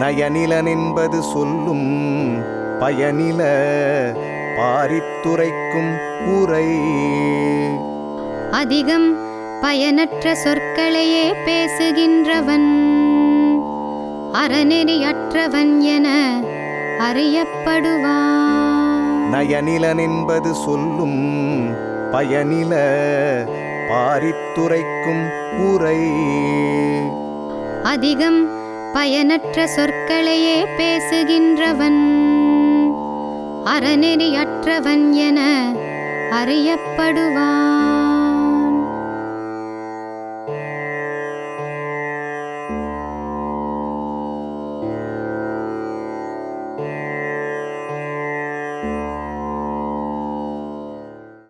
நயனிலனென்பது சொல்லும் பயனில பாரித்துரைக்கும் உரை. அதிகம் பயனற்ற சொற்களையே பேசுகின்றவன். அறநெறியற்றவன் என அறியப்படுவான். நயனிலனென்பது சொல்லும் பயனில பாரித்துரைக்கும் உரை. அதிகம் பயனற்ற சொற்களையே பேசுகின்றவன். அறநெறியற்றவன் என அறியப்படுவான்.